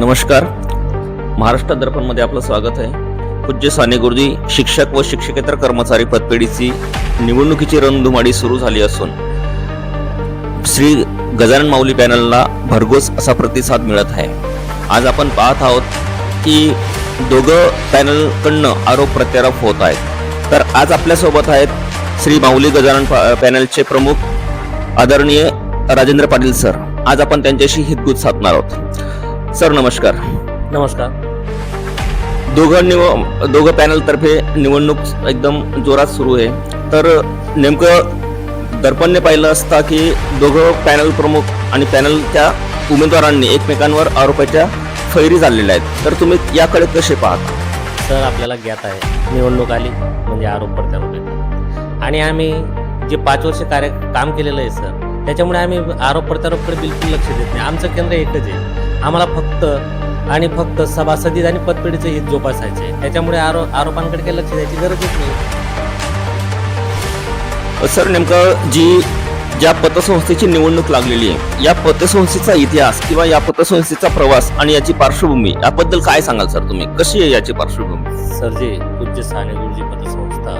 नमस्कार. महाराष्ट्र दर्पणमध्ये आपलं स्वागत आहे. पूज्य साने गुरुजी शिक्षक व शिक्षकेतर कर्मचारी पदपेढीची निवडणुकीची रणधुमाडी सुरू झाली असून श्री गजानन माऊली पॅनलला भरघोस असा प्रतिसाद मिळत आहे. आज आपण पाहत आहोत की दोघं पॅनलकडनं आरोप प्रत्यारोप होत आहेत. तर आज आपल्यासोबत आहेत श्री माऊली गजानन पॅनलचे प्रमुख आदरणीय राजेंद्र पाटील सर. आज आपण त्यांच्याशी हितगुज साधणार आहोत. सर नमस्कार. नमस्कार. दोघं निव दोघं पॅनल तर्फे निवडणूक एकदम जोरात सुरू आहे. तर नेमकं दर्पणने पाहिलं असता की दोघं पॅनल प्रमुख आणि पॅनलच्या उमेदवारांनी एकमेकांवर आरोपाच्या फैरी झालेल्या आहेत. तर तुम्ही याकडे कसे पाहता? सर आपल्याला ज्ञात आहे. निवडणूक आली म्हणजे आरोप प्रत्यारोप येतात आणि आम्ही जे पाच वर्ष कार्य काम केलेलं आहे सर त्याच्यामुळे आम्ही आरोप प्रत्यारोपकडे बिलकुल लक्ष देत नाही. आमचं केंद्र एकच आहे. आम्हाला फक्त आणि फक्त सभासदीत आणि पतपेढीचं हित जोपासायचं आहे त्याच्यामुळे आरो आरोपांकडे काही लक्ष द्यायची गरजच नाही. सर नेमकं जी ज्या पतसंस्थेची निवडणूक लागलेली आहे या पतसंस्थेचा इतिहास किंवा या पतसंस्थेचा प्रवास आणि याची पार्श्वभूमी याबद्दल काय सांगाल सर तुम्ही? कशी आहे याची पार्श्वभूमी? सर जे पूज्य साने गुरुजी पतसंस्था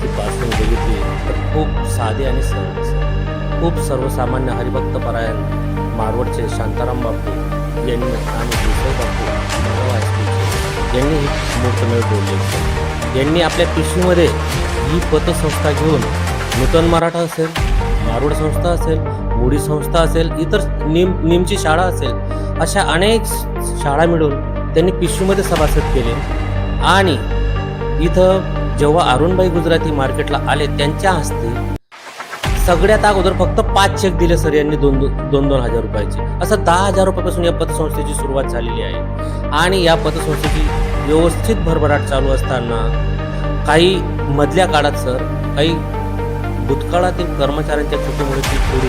ची पासून बघितली तर खूप साधी आणि सरळ सर खूप सर्वसामान्य हरिभक्त परायण मारवडचे शांताराम बापू यांनी आणि देसाई बापू मानव यांनी ही मूर्तमेळ बोलले यांनी आपल्या पिशवीमध्ये ही पतसंस्था घेऊन नूतन मराठा असेल मारवड संस्था असेल मुडी संस्था असेल इतर निम निमची शाळा असेल अशा अनेक शाळा मिळून त्यांनी पिशवीमध्ये सभासद केले. आणि इथं जेव्हा अरुणबाई गुजराती मार्केटला आले त्यांच्या हस्ते सगळ्यात अगोदर फक्त पाच चेक दिले सर यांनी दोन दोन दोन हजार रुपयाचे. असं दहा हजार रुपयापासून या पतसंस्थेची सुरुवात झालेली आहे. आणि या पतसंस्थेची व्यवस्थित भरभराट चालू असताना काही मधल्या काळात सर काही भूतकाळातील कर्मचाऱ्यांच्या चुकीमुळे ती थोडी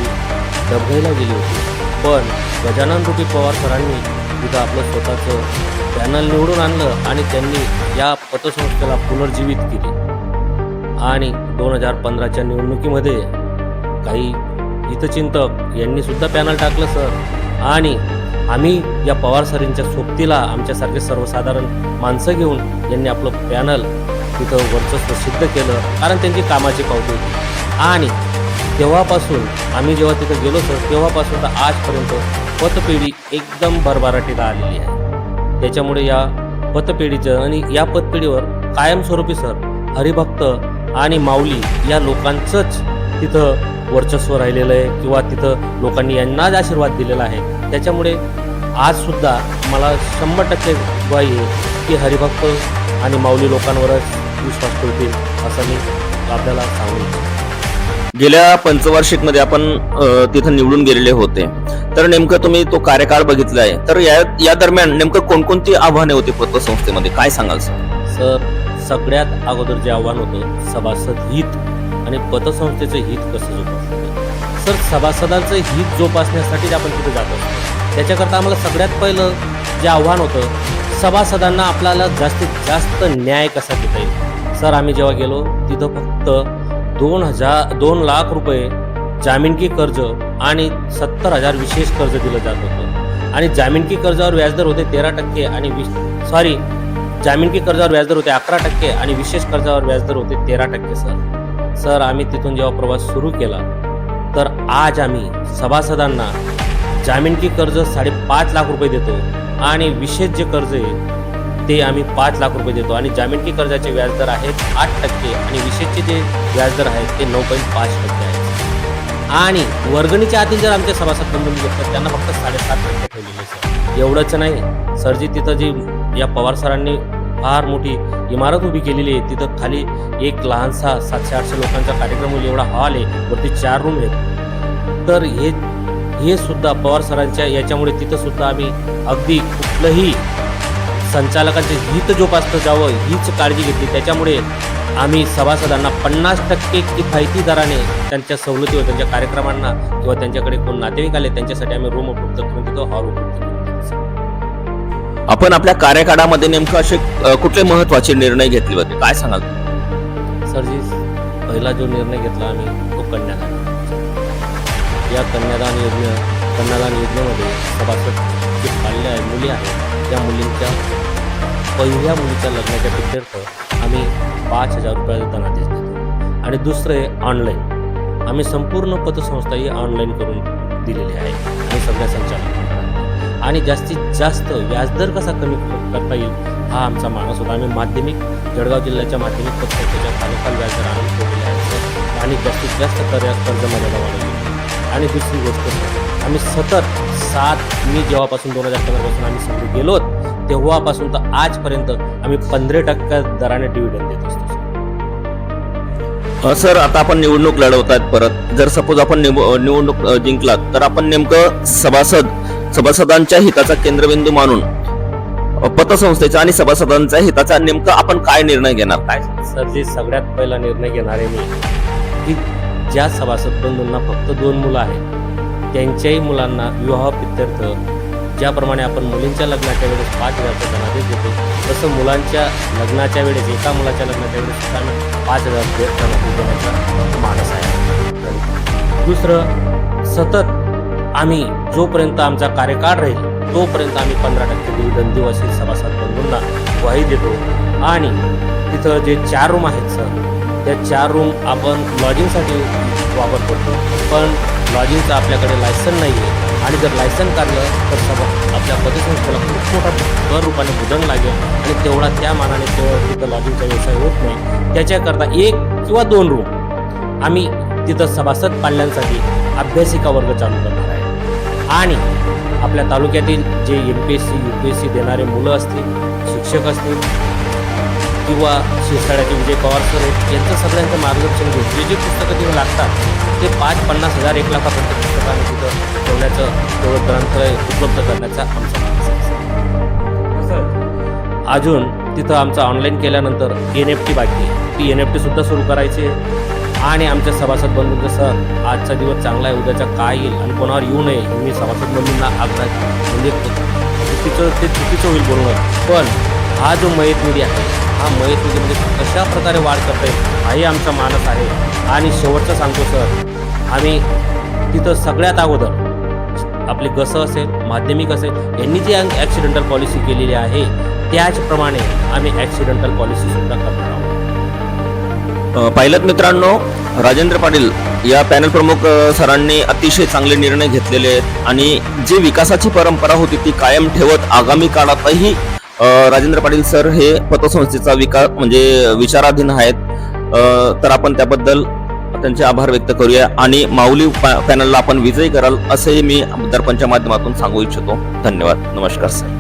दबघायला गेली होती. पण गजानन रुपी पवार सरांनी तिथं आपलं स्वतःचं पॅनल निवडून आणलं आणि त्यांनी या पतसंस्थेला पुनर्जीवित केली. आणि दोन हजार पंधराच्या निवडणुकीमध्ये काही हितचिंतक यांनी सुद्धा पॅनल टाकलं सर आणि आम्ही या पवार सरींच्या सोबतीला आमच्यासारखे सर्वसाधारण माणसं घेऊन यांनी आपलं पॅनल तिथं वर्चस्व सिद्ध केलं कारण त्यांची कामाची पावती होती. आणि तेव्हापासून आम्ही जेव्हा तिथं गेलो सर तेव्हापासून तर आजपर्यंत पतपेढी एकदम भरभराटीला आलेली आहे. त्याच्यामुळे या पतपेढीचं आणि या पतपेढीवर कायमस्वरूपी सर हरिभक्त आणि माऊली या लोकांचंच तिथं वर्चस्व राहिलेलं आहे किंवा तिथं लोकांनी यांनाच आशीर्वाद दिलेला आहे. त्याच्यामुळे आज सुद्धा मला शंभर टक्के ग्वाही आहे की हरिभक्त आणि माऊली लोकांवरच विश्वास ठेवतील असं मी आपल्याला सांगू इच्छितो गेल्या पंचवार्षिकमध्ये आपण तिथं निवडून गेलेले होते. तर नेमकं तुम्ही तो कार्यकाळ बघितला आहे. तर या या दरम्यान नेमकं कोणकोणती आव्हाने होती पतसंस्थेमध्ये? काय सांगाल सर? सर सगळ्यात अगोदर जे आव्हान होतं सभासद हित आणि पतसंस्थेचं हित कसं जोपासतं तर सभासदांचं हित जोपासण्यासाठीच आपण तिथे जात असतो. त्याच्याकरता आम्हाला सगळ्यात पहिलं जे आव्हान होतं सभासदांना आपल्याला जास्तीत जास्त न्याय कसा देता येईल? सर आम्ही जेव्हा गेलो तिथं फक्त दोन हजार दोन लाख रुपये जामीनकी कर्ज आणि सत्तर हजार विशेष कर्ज दिलं जात होतं. आणि जामीनकी कर्जावर व्याजदर होते तेरा टक्के आणि विश सॉरी जामीनकी कर्जावर व्याजदर होते अकरा टक्के आणि विशेष कर्जावर व्याजदर होते तेरा टक्के सर. सर आम्ही तिथून जेव्हा प्रवास सुरू केला तर आज आम्ही सभासदांना जामीनकी कर्ज साडेपाच लाख रुपये देतो आणि विशेष जे कर्ज आहे ते आम्ही पाच लाख रुपये देतो. आणि जामीनकी कर्जाचे व्याजदर आहेत आठ टक्के आणि विशेषचे जे व्याजदर आहेत ते नऊ पॉईंट पाच टक्के आहेत आणि वर्गणीच्या आधी जर आमचे सभासद बंधून घेतात त्यांना फक्त साडेसात टक्के ठेवलेले सर. एवढंच नाही. सर जी तिथं जी या पवार सरांनी फार मोठी इमारत उभी केलेली आहे. तिथं खाली एक लहानसा सातशे आठशे लोकांचा कार्यक्रम होईल. एवढा हॉल आहे. वरती चार रूम आहेत. तर हे हे सुद्धा पवार सरांच्या याच्यामुळे तिथं सुद्धा आम्ही अगदी कुठलंही संचालकांचे हित जोपासलं जावं हीच काळजी घेतली. त्याच्यामुळे आम्ही सभासदांना पन्नास टक्के किफायती दराने त्यांच्या सवलतीवर त्यांच्या कार्यक्रमांना किंवा त्यांच्याकडे कोण नातेवाईक आले त्यांच्यासाठी आम्ही रूम उपलब्ध करून देतो हॉल उपलब्ध करून आपण आपल्या कार्यकाळामध्ये नेमकं असे कुठले महत्त्वाचे निर्णय घेतले होते? काय सांगाल? सर जी पहिला जो निर्णय घेतला आम्ही तो कन्यादान. या कन्यादान योजने कन्यादान योजनेमध्ये सभासद जे पाल्य आहे मुली आहेत त्या मुलींच्या पहिल्या मुलीच्या लग्नाच्या प्रित्यर्थ आम्ही पाच हजार रुपयाचा धनादेश देतो. आणि दुसरं आहे ऑनलाईन. आम्ही संपूर्ण पतसंस्था ही ऑनलाईन करून दिलेली आहे. आणि सगळ्या संचालक. आणि जास्तीत जास्त व्याजदर कसा कमी करता येईल हा आमचा मानस होता. आम्ही माध्यमिक जळगाव जिल्ह्याच्या माध्यमिक पक्षाच्या तालुका व्याजदर आणून ठेवलेला आहे आणि जास्तीत जास्त कर्ज कर्ज मर्यादा वाढवली आणि दुसरी गोष्ट आम्ही सतत सात मी जेव्हापासून दोन हजार पंधरापासून आम्ही सगळे गेलो तेव्हापासून तर आजपर्यंत आम्ही पंधरा टक्क्या दराने डिव्हिडंड देत असतो सर. आता आपण निवडणूक लढवत आहेत परत. जर सपोज आपण निवडणूक जिंकलात तर आपण नेमकं सभासद सभासदांच्या हिताचा केंद्रबिंदू मानून पतसंस्थेचा आणि सभासदांच्या हिताचा नेमकं आपण काय निर्णय घेणार? काय? सर जे सगळ्यात पहिला निर्णय घेणार आहे मी की ज्या सभासद बंधूंना फक्त दोन मुलं आहेत त्यांच्याही मुलांना विवाह प्रित्यर्थ ज्याप्रमाणे आपण मुलींच्या लग्नाच्या वेळेस पाच हजारचा धनादेश देतो तसं मुलांच्या लग्नाच्या वेळेस एका मुलाच्या लग्नाच्या वेळेस सुद्धा आम्ही पाच हजार रुपये धनादेश देण्याचा मानस आहे. दुसरं सतत आम्ही जोपर्यंत आमचा कार्यकाळ राहील तोपर्यंत आम्ही पंधरा टक्के डिव्हिडन दिवसीय सभासद बंधूंना ग्वाही देतो. आणि तिथं जे चार रूम आहेत सर त्या चार रूम आपण लॉजिंगसाठी वापर करतो. पण लॉजिंगचं आपल्याकडे लायसन नाही आहे आणि जर लायसन काढलं तर सभा आपल्या पतसंस्थेला खूप मोठा दर रूपाने बुदंग लागेल. आणि तेवढा त्या मानाने तेवढा तिथं लॉजिंगचा व्यवसाय होत नाही. त्याच्याकरता एक किंवा दोन रूम आम्ही तिथं सभासद पाल्यांसाठी अभ्यासिका वर्ग चालू करणार आहे. आणि आपल्या तालुक्यातील जे M P S C U P S C देणारे मुलं असतील शिक्षक असतील किंवा शिरसाड्याचे विजय पवार सर आहेत यांचं सगळ्यांचं मार्गदर्शन घेऊन जे जे पुस्तकं तिथे लागतात ते पाच पन्नास हजार एक लाखापर्यंत पुस्तकं आम्ही तिथं ठेवण्याचं तेवढं ग्रंथालय उपलब्ध करण्याचा आमचा सर. अजून तिथं आमचं ऑनलाईन केल्यानंतर एन एफ टी बाकी आहे ती एन एफ टीसुद्धा सुरू करायची आहे आणि आमच्या सभासद बंधूंचं सर आजचा दिवस चांगला आहे. उद्याचा काय येईल आणि कोणावर येऊ नये मी सभासद बंधूंना आग्रह म्हणजे चुकीचं ते चुकीचं होईल बोलणं. पण हा जो मयत निधी आहे हा मयत निधीमध्ये कशा प्रकारे वाढ करता येईल हाही आमचा मानस आहे. आणि शेवटचं सांगतो सर आम्ही तिथं सगळ्यात अगोदर आपले गसं असेल माध्यमिक असेल यांनी जी ॲक्सिडेंटल पॉलिसी केलेली आहे त्याचप्रमाणे आम्ही ॲक्सिडेंटल पॉलिसीसुद्धा करणार आहोत. पाहिलं मित्रांनो राजेंद्र पाटील या पॅनल प्रमुख सरांनी अतिशय चांगले निर्णय घेतलेले आहेत आणि जी विकासाची परंपरा होती ती कायम ठेवत आगामी काळातही राजेंद्र पाटील सर हे पतसंस्थेचा विकास म्हणजे विचाराधीन आहेत. तर आपण त्याबद्दल त्यांचे आभार व्यक्त करूया आणि माऊली पॅ- पॅनलला आपण विजयी कराल असंही मी दर्पणच्या माध्यमातून सांगू इच्छितो. धन्यवाद. नमस्कार सर.